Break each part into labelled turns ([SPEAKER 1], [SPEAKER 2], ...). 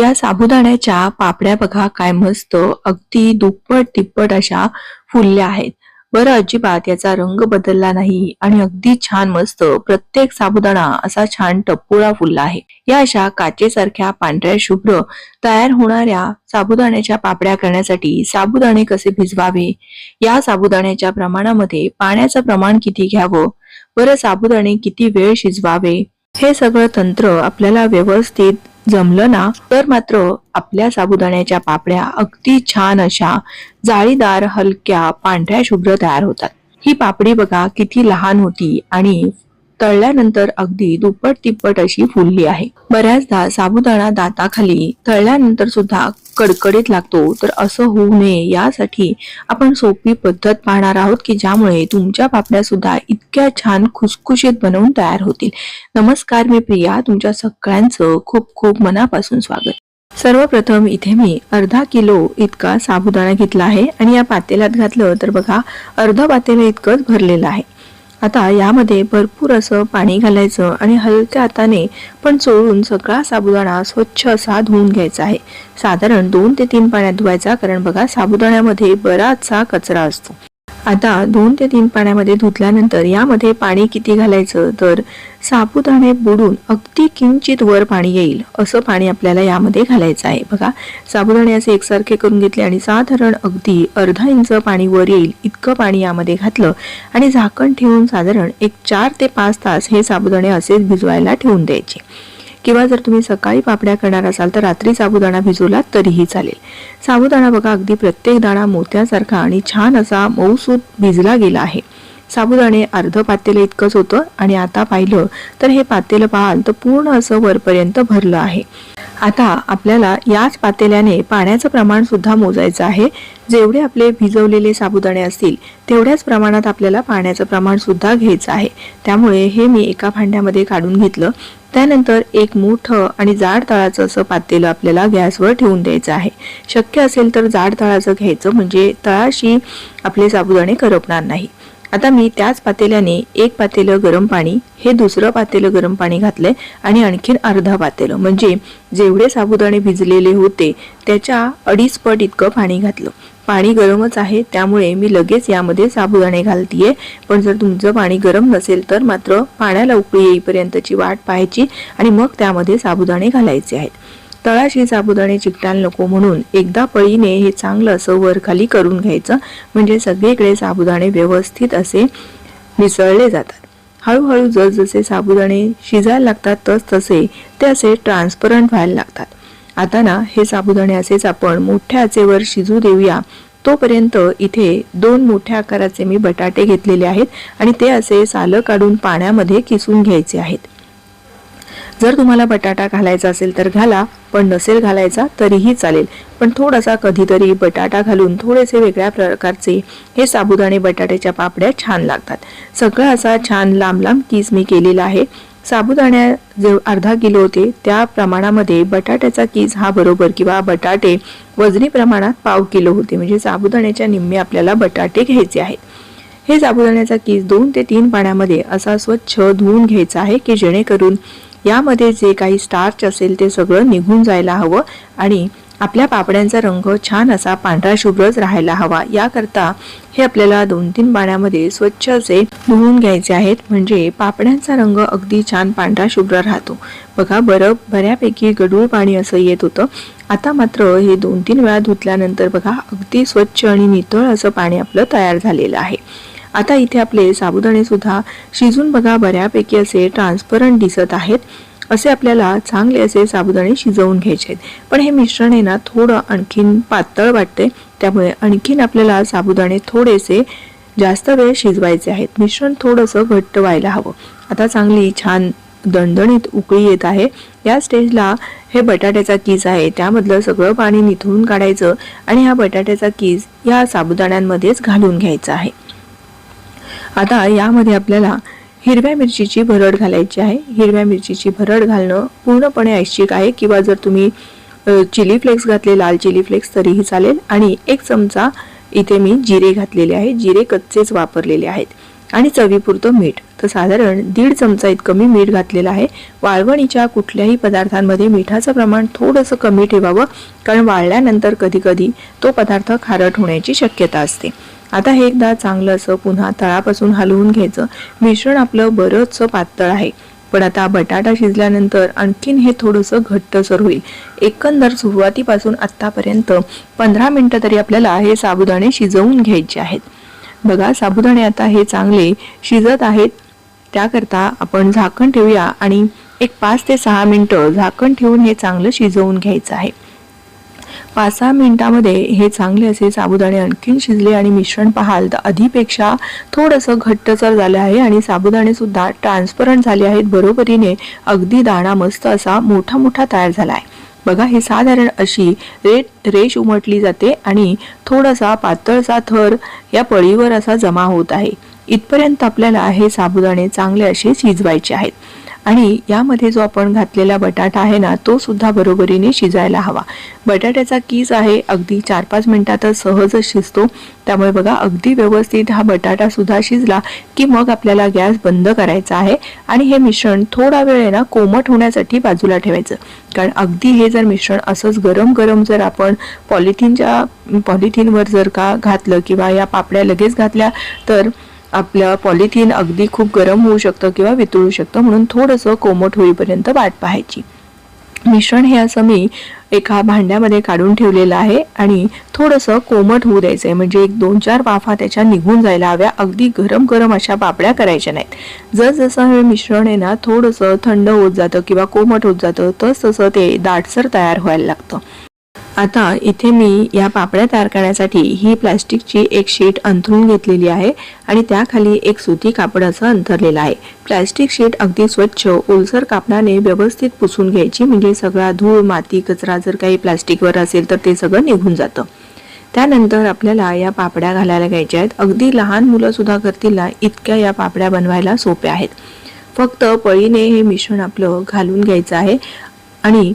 [SPEAKER 1] या साबुदाण्याच्या पापड्या बघा काय मस्त अगदी दुप्पट तिप्पट अशा फुलल्या आहेत. बरं अजिबात याचा रंग बदलला नाही आणि अगदी छान मस्त प्रत्येक साबुदाणा असा छान टप्पुळा फुलला आहे. या अशा काचेसारख्या पांढऱ्या शुभ्र तयार होणाऱ्या साबुदाण्याच्या पापड्या करण्यासाठी साबुदाणे कसे भिजवावे? या साबुदाण्याच्या प्रमाणामध्ये पाण्याचं प्रमाण किती घ्यावं? बरं साबुदाणे किती वेळ शिजवावे? हे सगळं तंत्र आपल्याला व्यवस्थित जमलं ना तर मात्र आपल्या साबुदाण्याच्या पापड्या अगदी छान अशा जाळीदार हलक्या पांढऱ्या शुभ्र तयार होतात. ही पापडी बघा किती लहान होती आणि तळल्यानंतर अगदी दुप्पट तिप्पट अशी फुलली आहे. बऱ्याचदा साबुदाणा दाताखाली तळल्यानंतर सुद्धा कडकडीत लागतो. तर असं होऊ नये यासाठी आपण सोपी पद्धत पाहणार आहोत की ज्यामुळे तुमच्या पापड्या सुद्धा इतक्या छान खुसखुशीत बनवून तयार होतील. नमस्कार मी प्रिया. तुमच्या सगळ्यांचं खूप खूप मनापासून स्वागत. सर्वप्रथम इथे मी अर्धा किलो इतका साबुदाणा घेतला आहे आणि या पातेल्यात घातलं तर बघा अर्ध पातेलं इतकंच भरलेलं आहे. आता यामध्ये भरपूर असं पाणी घालायचं आणि हलक्या हाताने पण चोळून सगळा साबुदाणा स्वच्छ असा धुवून घ्यायचा आहे. साधारण दोन ते तीन पाण्यात धुवायचा कारण बघा साबुदाण्यामध्ये बराचसा कचरा असतो. आता दोन ते तीन पाण्यामध्ये धुतल्यानंतर यामध्ये पाणी किती घालायचं? तर साबुदाणे बुडून अगदी किंचित वर पाणी येईल असं पाणी आपल्याला यामध्ये घालायचं आहे. बघा साबुदाणे असे एकसारखे करून घेतले आणि साधारण अगदी अर्धा इंच पाणी वर येईल इतकं पाणी यामध्ये घातलं आणि झाकण ठेवून साधारण एक चार ते पाच तास हे साबुदाणे असेच भिजवायला ठेवून द्यायचे. किंवा जर तुम्ही सकाळी पापड्या करणार असाल तर रात्री साबुदाणा भिजवला तरीही चालेल. साबुदाणा बघा अगदी प्रत्येक दाणा मोत्यासारखा आणि छान असा मऊसूत भिजला गेला आहे. साबुदाणे अर्ध पातेलं इतकंच होतं आणि आता पाहिलं तर हे पातेलं पाहाल तर पूर्ण असं वरपर्यंत भरलं आहे. आता आपल्याला याच पातेल्याने पाण्याचं प्रमाण सुद्धा मोजायचं आहे. जेवढे आपले भिजवलेले साबुदाणे असतील तेवढ्याच प्रमाणात आपल्याला पाण्याचं प्रमाण सुद्धा घ्यायचं आहे. त्यामुळे हे मी एका भांड्यामध्ये काढून घेतलं. त्यानंतर एक मोठं आणि जाड तळाचं असं पातेलं आपल्याला गॅसवर ठेवून द्यायचं आहे. शक्य असेल तर जाड तळाचं घ्यायचं म्हणजे तळाशी आपले साबुदाणे करपणार नाही. आता मी त्याच पातेल्याने एक पातेलं गरम पाणी हे दुसरं पातेलं गरम पाणी घातलंय आणि आणखीन अर्धा पातेलं म्हणजे जेवढे साबुदाणे भिजलेले होते त्याच्या अडीच पट इतकं पाणी घातलं. पाणी गरमच आहे त्यामुळे मी लगेच यामध्ये साबुदाणे घालतीये. पण जर तुमचं पाणी गरम नसेल तर मात्र पाण्याला उकळी येईपर्यंतची वाट पाहायची आणि मग त्यामध्ये साबुदाणे घालायचे आहेत. तळाशी साबुदाणे चिकटायला नको म्हणून एकदा पळीने हे चांगलं असं वर खाली करून घ्यायचं. म्हणजे सगळीकडे साबुदाणे व्यवस्थित असे मिसळले जातात. हळूहळू जसजसे साबुदाणे शिजायला लागतात तस तसे ते असे ट्रान्सपरंट व्हायला लागतात. आता ना हे साबुदाणे असेच आपण मोठ्या आचेवर शिजू देऊया. तोपर्यंत इथे दोन मोठ्या आकाराचे मी बटाटे घेतलेले आहेत आणि ते असे सालं काढून पाण्यामध्ये किसून घ्यायचे आहेत. जर तुम्हाला बटाटा घालायचा असेल तर घाला पण नसेल घालायचा तरीही चालेल. पण थोडासा कधीतरी बटाटा घालून थोडेसे वेगळ्या प्रकारचे हे साबुदाणे बटाट्याच्या पापड्या छान लागतात. सगळं असा छान लांब लांब कीस मी केलेला आहे. साबुदाण्या जे अर्धा किलो होते त्या प्रमाणामध्ये बटाट्याचा कीज हा बरोबर किंवा बटाटे वजनी प्रमाणात पाव किलो होते. म्हणजे साबुदाण्याच्या निम्मे आपल्याला बटाटे घ्यायचे आहेत. हे साबुदाण्याचा कीज दोन ते तीन पाण्यामध्ये असा स्वच्छ धुवून घ्यायचा आहे की जेणेकरून यामध्ये जे काही स्टार्च असेल ते सगळं निघून जायला हवं आणि आपल्या पापड्यांचा रंग छान असा पांढरा शुभ्रच राहायला हवा. याकरता हे आपल्याला दोन तीन पाण्यामध्ये स्वच्छ असे धुवून घ्यायचे आहेत. म्हणजे पापड्यांचा रंग अगदी छान पांढरा शुभ्र राहतो. बघा बरं बऱ्यापैकी गडूळ पाणी असं येत होतं. आता मात्र हे दोन तीन वेळा धुतल्यानंतर बघा अगदी स्वच्छ आणि नितळ असं पाणी आपलं तयार झालेलं आहे. आता इथे आपले साबुदाणे सुद्धा शिजून बघा बऱ्यापैकी असे ट्रान्सपरंट दिसत आहेत. असे आपल्याला चांगले असे साबुदाणे शिजवून घ्यायचे आहेत. पण हे मिश्रण आहे ना थोडं आणखीन पातळ वाटते त्यामुळे आणखीन आपल्याला साबुदाणे थोडेसे जास्त वेळ शिजवायचे आहेत. मिश्रण थोडंसं घट्ट व्हायला हवं. आता चांगली छान दणदणीत उकळी येत आहे. या स्टेजला हे बटाट्याचा कीज आहे त्यामधलं सगळं पाणी निथळून काढायचं आणि हा बटाट्याचा कीज या साबुदाण्यांमध्येच घालून घ्यायचा आहे. आता यामध्ये आपल्याला हिरव्या मिरचीची भरड घालायची आहे. हिरव्या मिरचीची भरड घालणं पूर्णपणे ऐच्छिक आहे किंवा जर तुम्ही चिली फ्लेक्स घातले लाल चिली फ्लेक्स तरीही चालेल. आणि एक चमचा इथे मी जिरे घातलेले आहे जिरे कच्चेच वापरलेले आहेत. आणि चवीपुरतं मीठ. तर साधारण दीड चमचा इतकं मी मीठ घातलेलं आहे. वाळवणीच्या कुठल्याही पदार्थांमध्ये मिठाचं प्रमाण थोडंसं कमी ठेवावं. कारण वाळल्यानंतर कधीकधी तो पदार्थ खारट होण्याची शक्यता असते. आता हे एकदा चांगलं असं पुन्हा तळापासून हलवून घ्यायचं. मिश्रण आपलं बरंचसं पातळ आहे. पण आता बटाटा शिजल्यानंतर आणखीन हे थोडंसं घट्टसर होईल. एकंदर सुरुवातीपासून आत्तापर्यंत पंधरा मिनटं तरी आपल्याला हे साबुदाणे शिजवून घ्यायचे आहेत. बघा साबुदाणे आता हे चांगले शिजत आहेत. त्याकरता आपण झाकण ठेवूया आणि एक पाच ते सहा मिनटं झाकण ठेवून हे चांगलं शिजवून घ्यायचं आहे. पाच सहा मिनिटामध्ये हे चांगले असे साबुदाणे आणखीन शिजले आणि मिश्रण पाहाल तर आधीपेक्षा थोडंसं घट्टसर झालं आहे आणि साबुदाणे सुद्धा ट्रान्सपरंट झाले आहेत. बरोबरीने अगदी दाणा मस्त असा मोठा मोठा तयार झाला आहे बघा हे साधारण अशी रे रेश उमटली जाते आणि थोडासा पातळसा थर या पळीवर असा जमा होत आहे. इथपर्यंत आपल्याला हे साबुदाणे चांगले असे शिजवायचे आहेत. आणि यामध्ये जो आपण घातलेला बटाटा आहे ना तो सुद्धा बरोबरीने शिजायला हवा. बटाट्याचा कीस आहे अगदी चार पाच मिनिटातच सहजच शिजतो. त्यामुळे बघा अगदी व्यवस्थित हा बटाटा सुद्धा शिजला की मग आपल्याला गॅस बंद करायचा आहे आणि हे मिश्रण थोडा वेळ आहे ना कोमट होण्यासाठी बाजूला ठेवायचं. कारण अगदी हे जर मिश्रण असंच गरम गरम जर आपण पॉलिथिनच्या पॉलिथिनवर जर का घातलं किंवा या पापड्या लगेच घातल्या तर आपलं पॉलिथिन अगदी खूप गरम होऊ शकतं किंवा वितळू शकतं म्हणून थोडंसं कोमट होईपर्यंत वाट पाहायची. मिश्रण हे असं मी एका भांड्यामध्ये काढून ठेवलेलं आहे आणि थोडंसं कोमट होऊ द्यायचं आहे म्हणजे एक दोन चार वाफा त्याच्या निघून जायला हव्या. अगदी गरम गरम अशा पापड्या करायच्या नाहीत. जसजसं हे मिश्रण आहे ना थोडंसं थंड होत जातं किंवा कोमट होत जातं तस तसं ते दाटसर तयार व्हायला लागतं. आता इथे मी या पापड्या तयार करण्यासाठी ही प्लास्टिकची एक शीट अंथरून घेतलेली आहे आणि त्याखाली एक सुती कापड असं अंथरलेलं आहे. प्लॅस्टिक शीट अगदी स्वच्छ ओलसर कापडाने व्यवस्थित पुसून घ्यायची म्हणजे सगळा धूळ माती कचरा जर काही प्लास्टिकवर असेल तर ते सगळं निघून जातं. त्यानंतर आपल्याला या पापड्या घालायला घ्यायच्या आहेत. अगदी लहान मुलंसुद्धा करतील इतक्या या पापड्या बनवायला सोप्या आहेत. फक्त पळीने हे मिश्रण आपलं घालून घ्यायचं आहे आणि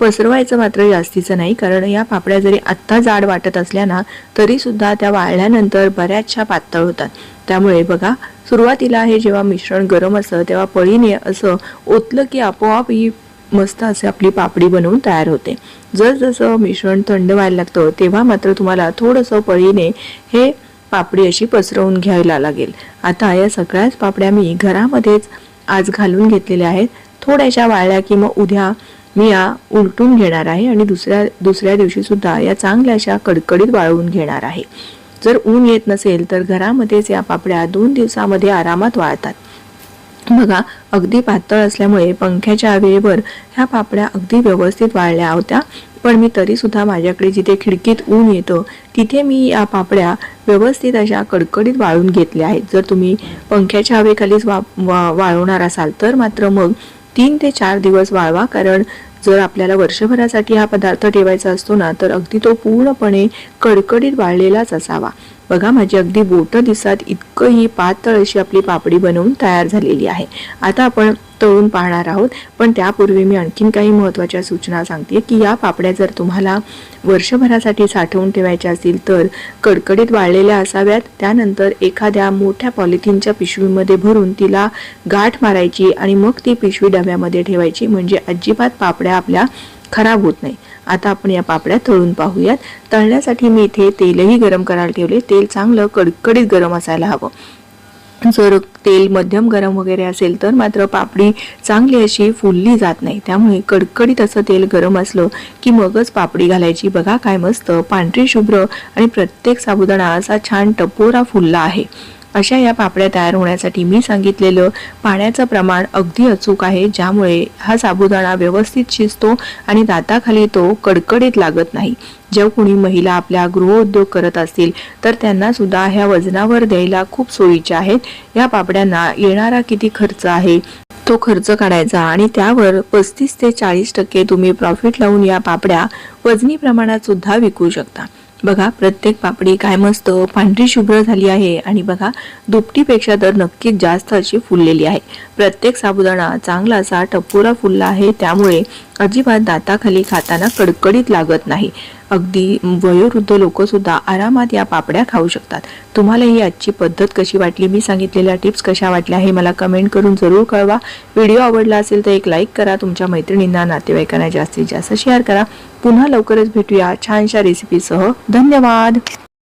[SPEAKER 1] पसरवायचं मात्र जास्तीचं नाही. कारण या पापड्या जरी आत्ता जाड वाटत असल्या ना तरी सुद्धा त्या वाळल्यानंतर बऱ्याचशा पातळ होतात. त्यामुळे बघा सुरुवातीला हे जेव्हा मिश्रण गरम असतं तेव्हा पळीने असं ओतलं की आपोआप ही मस्त असे आपली पापडी बनवून तयार होते. जसजसं मिश्रण थंड व्हायला लागतं तेव्हा मात्र तुम्हाला थोडंसं पळीने हे पापडी अशी पसरवून घ्यायला लागेल. आता या सगळ्याच पापड्या मी घरामध्येच आज घालून घेतलेल्या आहेत. थोड्याशा वाळल्या की मग उद्या मी या उलटून घेणार आहे आणि दुसऱ्या दुसऱ्या दिवशी सुद्धा या चांगल्या अशा कडकडीत वाळवून घेणार आहे. जर ऊन येत नसेल तर घरामध्येच या पापड्या दोन दिवसामध्ये आरामात वाळतात. बघा अगदी पातळ असल्यामुळे पंख्याच्या वेळेवर ह्या पापड्या अगदी व्यवस्थित वाळल्या होत्या पण मी तरी सुद्धा माझ्याकडे जिथे खिडकीत ऊन येतं तिथे मी या पापड्या व्यवस्थित अशा कडकडीत वाळून घेतल्या आहेत. जर तुम्ही पंख्याच्या हवेखालीच वा वाळवणार असाल तर मात्र मग तीन ते चार दिवस वाळवा कारण जर आपल्याला वर्षभरासाठी हा पदार्थ ठेवायचा असतो ना तर अगदी तो पूर्णपणे कडकडीत वाळलेलाच असावा. बघा माझी अगदी बोटं दिसतात इतकं ही पातळ अशी आपली पापडी बनवून तयार झालेली आहे. आता आपण तळून पाहणार आहोत पण त्यापूर्वी मी आणखीन काही महत्त्वाच्या सूचना सांगते की या पापड्या जर तुम्हाला वर्षभरासाठी साठवून ठेवायच्या असतील तर कडकडीत वाळलेल्या असाव्यात. त्यानंतर एखाद्या मोठ्या पॉलिथिनच्या पिशवीमध्ये भरून तिला गाठ मारायची आणि मग ती पिशवी डब्यामध्ये ठेवायची. म्हणजे अजिबात पापड्या पापड्या आपल्या खराब होत नाही. आता आपण या पापड्या तळून पाहूयात. तळण्यासाठी मी इथे तेलही गरम करायला ठेवले. तेल चांगलं कडकडीत गरम असायला हवं. जर तेल मध्यम गरम वगैरे असेल तर मात्र पापडी चांगली अशी फुलली जात नाही. त्यामुळे कडकडीत असं तेल गरम असलं की मगच पापडी घालायची. बघा काय मस्त पांढरी शुभ्र आणि प्रत्येक साबुदाणा असा छान टपोरा फुलला आहे. अशा या पापड्या तयार होण्यासाठी मी सांगितलेलं पाण्याचं प्रमाण अगदी अचूक आहे ज्यामुळे हा साबुदाणा व्यवस्थित शिजतो आणि दाताखाली तो कडकडीत लागत नाही. जेव्हा कोणी महिला आपल्या गृहोद्योग करत असतील तर त्यांना सुद्धा ह्या वजनावर द्यायला खूप सोयीच्या आहेत. या पापड्यांना येणारा किती खर्च आहे तो खर्च काढायचा आणि त्यावर पस्तीस ते चाळीस टक्के तुम्ही प्रॉफिट लावून या पापड्या वजनी प्रमाणात सुद्धा विकू शकता. बघा प्रत्येक पापडी काय मस्त पांढरी शुभ्र झाली आहे आणि बघा दुपटीपेक्षा तर नक्कीच जास्त अशी फुललेली आहे. प्रत्येक साबुदाणा चांगला असा टपोरा फुलला आहे त्यामुळे अजिबात दाताखाली खाताना कडकडीत लागत नाही. अगदी वयोवृद्ध लोक सुद्धा आरामात या पापड्या खाऊ शकतात. तुम्हाला ही आजची पद्धत कशी वाटली? मी सांगितलेल्या टिप्स कशा वाटल्या हे मला कमेंट करून जरूर कळवा. व्हिडिओ आवडला असेल तर एक लाईक करा. तुमच्या मैत्रिणींना नातेवाईकांना जास्तीत जास्त शेअर करा. पुन्हा लवकरच भेटूया छानशा रेसिपीसह धन्यवाद!